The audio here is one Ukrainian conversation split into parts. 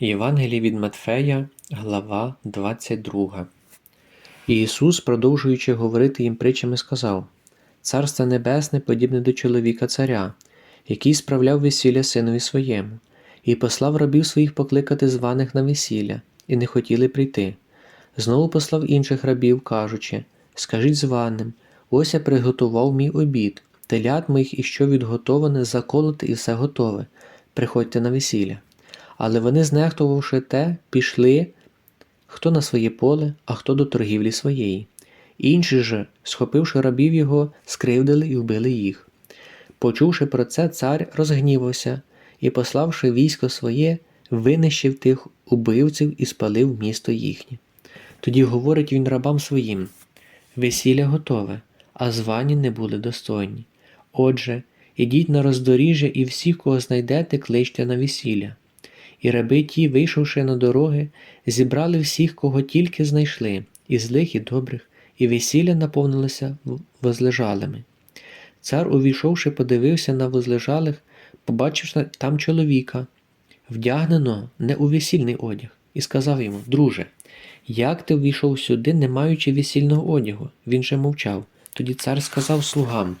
Євангеліє від Матфея, глава 22. І Ісус, продовжуючи говорити їм притчами, сказав: Царство Небесне подібне до чоловіка царя, який справляв весілля синові своєму, і послав рабів своїх покликати званих на весілля, і не хотіли прийти. Знову послав інших рабів, кажучи: Скажіть званим, ось я приготував мій обід, телят моїх і що відготоване, заколоте і все готове. Приходьте на весілля. Але вони, знехтувавши те, пішли хто на своє поле, а хто до торгівлі своєї. Інші ж, схопивши рабів його, скривдили і вбили їх. Почувши про це, цар розгнівався і, пославши військо своє, винищив тих убивців і спалив місто їхнє. Тоді говорить він рабам своїм: Весілля готове, а звані не були достойні. Отже, ідіть на роздоріжжя і всіх, кого знайдете, кличте на весілля. І раби ті, вийшовши на дороги, зібрали всіх, кого тільки знайшли, і злих, і добрих, і весілля наповнилося возлежалими. Цар, увійшовши, подивився на возлежалих, побачивши там чоловіка, вдягненого не у весільний одяг, і сказав йому: Друже, як ти ввійшов сюди, не маючи весільного одягу? Він же мовчав. Тоді цар сказав слугам,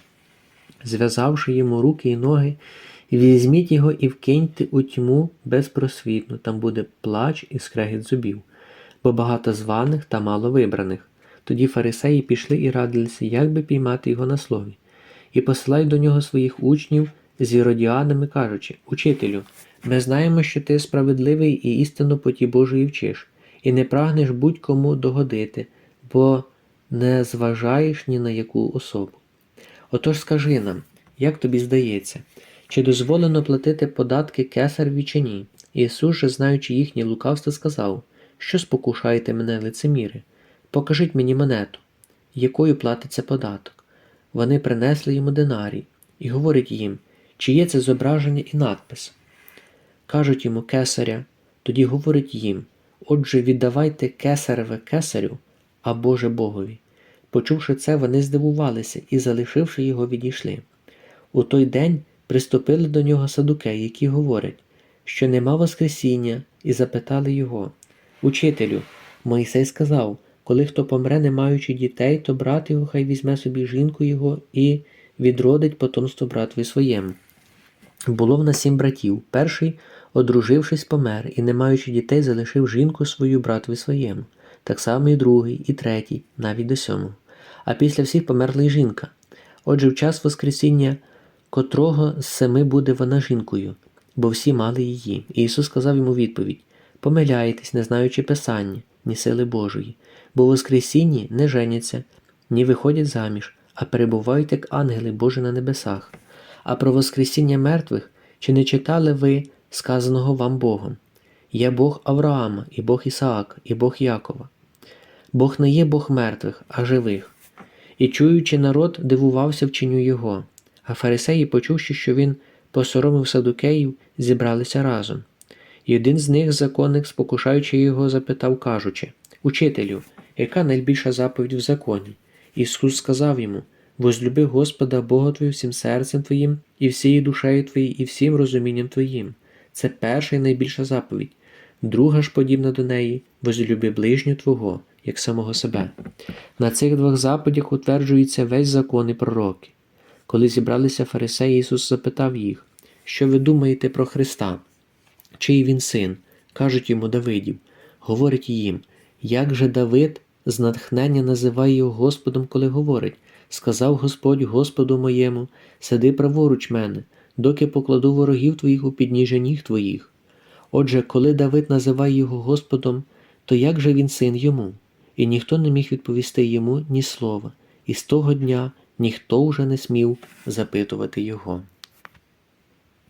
зв'язавши йому руки і ноги, Візьміть його і вкиньте у тьму безпросвітну, там буде плач і скрегіт зубів, бо багато званих та мало вибраних. Тоді фарисеї пішли і радилися, як би піймати його на слові, і посилають до нього своїх учнів з іродіанами, кажучи Учителю, ми знаємо, що ти справедливий і істинно поті Божої вчиш, і не прагнеш будь-кому догодити, бо не зважаєш ні на яку особу. Отож скажи нам, як тобі здається, чи дозволено платити податки кесареві чи ні? Ісус же, знаючи їхнє лукавство, сказав, що спокушаєте мене, лицеміри? Покажіть мені монету, якою платиться податок. Вони принесли йому динарій і говорять їм, чи є це зображення і надпис. Кажуть йому кесаря, тоді говорить їм Отже, віддавайте кесареве кесарю, а Боже Богові. Почувши це, вони здивувалися і, залишивши його, відійшли. У той день приступили до нього садукеї, які говорять, що нема Воскресіння, і запитали його Учителю, Мойсей сказав, коли хто помре, не маючи дітей, то брат його хай візьме собі жінку його і відродить потомство братві своєму. Було в нас сім братів. Перший, одружившись, помер, і, не маючи дітей, залишив жінку свою братві своєму, так само і другий, і третій, навіть до сьомого. А після всіх померла й жінка. Отже, в час Воскресіння котрого з семи буде вона жінкою, бо всі мали її. І Ісус сказав йому відповідь Помиляєтесь, не знаючи Писання, ні сили Божої, бо Воскресінні не женяться, ні виходять заміж, а перебувають як ангели Божі на небесах. А про Воскресіння мертвих чи не читали ви сказаного вам Богом? Я Бог Авраама, і Бог Ісаака, і Бог Якова. Бог не є Бог мертвих, а живих. І чуючи народ, дивувався вченню Його. А фарисеї, почувши, що він посоромив садукеїв, зібралися разом. І один з них, законник, спокушаючи його, запитав, кажучи Учителю, яка найбільша заповідь в законі? Ісус сказав йому Возлюби Господа Бога Твою всім серцем Твоїм, і всією душею Твоєю, і всім розумінням Твоїм. Це перша і найбільша заповідь. Друга ж подібна до неї возлюби ближню Твого, як самого себе. На цих двох заповідях утверджується весь закон і пророки. Коли зібралися фарисеї, Ісус запитав їх, що ви думаєте про Христа? Чий він син? Кажуть йому Давидів, говорить їм, як же Давид з натхнення називає його Господом, коли говорить, сказав Господь Господу моєму, сиди праворуч мене, доки покладу ворогів твоїх у підніжжя ніг твоїх. Отже, коли Давид називає його Господом, то як же він син йому? І ніхто не міг відповісти йому ні слова, і з того дня ніхто вже не смів запитувати його.